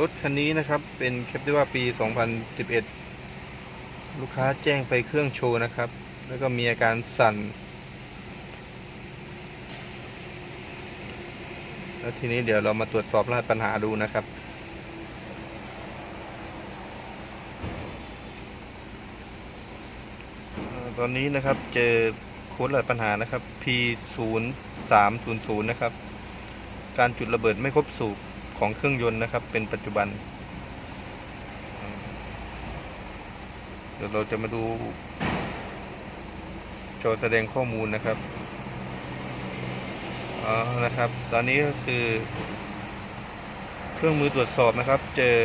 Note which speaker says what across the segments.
Speaker 1: รถคันนี้นะครับเป็นแคปติว่าปี 2011 ลูกค้าแจ้งไปเครื่องโชว์นะครับ แล้วก็มีอาการสั่น แล้วทีนี้เดี๋ยวเรามาตรวจสอบรหัสปัญหาดูนะครับอตอนนี้นะครับเจอโค้ดรหัสปัญหานะครับ P 0 3 0 0นะครับ การจุดระเบิดไม่ครบสูบ ของเครื่องยนต์นะครับ เป็นปัจจุบัน เดี๋ยวเราจะมาดูจอแสดงข้อมูลนะครับอ๋อนะครับ ตอนนี้ก็คือ เครื่องมือตรวจสอบนะครับ เจอ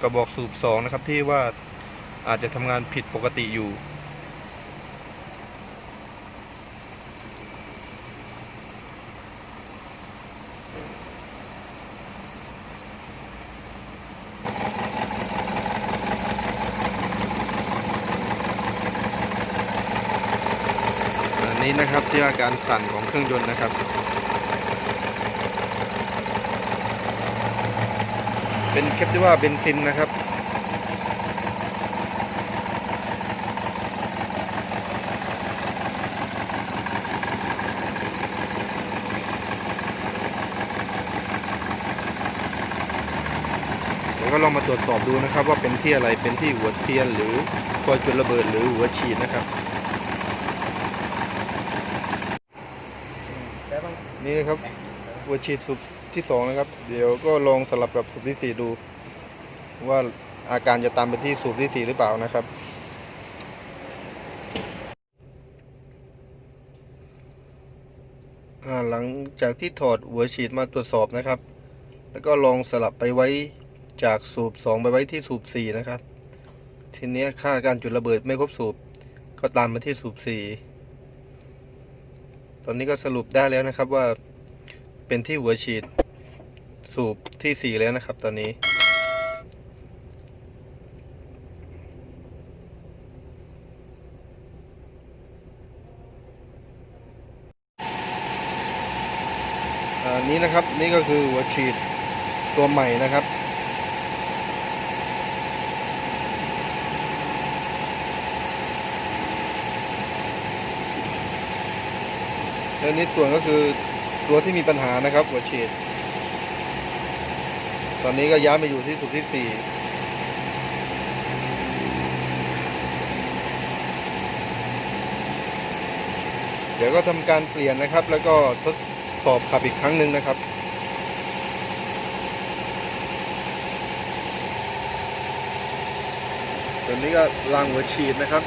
Speaker 1: กระบอกสูบสองนะครับที่ว่าอาจจะทำงานผิดปกติอยู่ นี้นะครับที่อาการสั่นของเครื่องยนต์นะครับ เป็นแคปที่ว่าเบนซินนะครับเดี๋ยวก็ลองมาตรวจสอบดูนะครับว่าเป็นที่อะไรเป็นที่หัวเทียนหรือตัวจุดระเบิดหรือหัวฉีดนะครับ
Speaker 2: ได้บ้าง
Speaker 1: นี่นะครับหัวฉีดสูบที่สองนะครับ เดี๋ยวก็ลองสลับกับสูบที่สี่ดู ว่าอาการจะตามไปที่สูบที่สี่หรือเปล่านะครับอ่าหลังจากที่ถอดหัวฉีดมาตรวจสอบนะครับ แล้วก็ลองสลับไปไว้จากสูบสองไปไว้ที่สูบสี่นะครับ ทีเนี้ยค่าการจุดระเบิดไม่ครบสูบ ก็ตามมาที่สูบสี่ ตอนนี้ก็สรุปได้แล้วนะครับว่าเป็นที่หัวฉีดสูบที่สี่แล้วนะครับ ตอนนี้ อันนี้นะครับนี่ก็คือหัวฉีดตัวใหม่นะครับ แล้วนี้ส่วนก็คือตัวที่มีปัญหานะครับ หัวฉีด ตอนนี้ก็ย้ายมาอยู่ที่สุดที่สี่เดี๋ยวก็ทำการเปลี่ยนนะครับ แล้วก็ทดสอบขับอีกครั้งหนึ่งนะครับตอนนี้ก็ล้างหัวฉีดนะครับ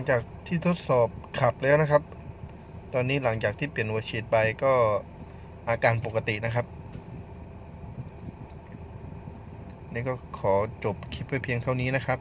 Speaker 1: งจากที่ทดสอบขับแล้วนะครับ ตอนนี้หลังจากที่เปลี่ยนหัวฉีดไปก็อาการปกตินะครับ นี่ก็ขอจบคลิปไว้เพียงเท่านี้นะครับ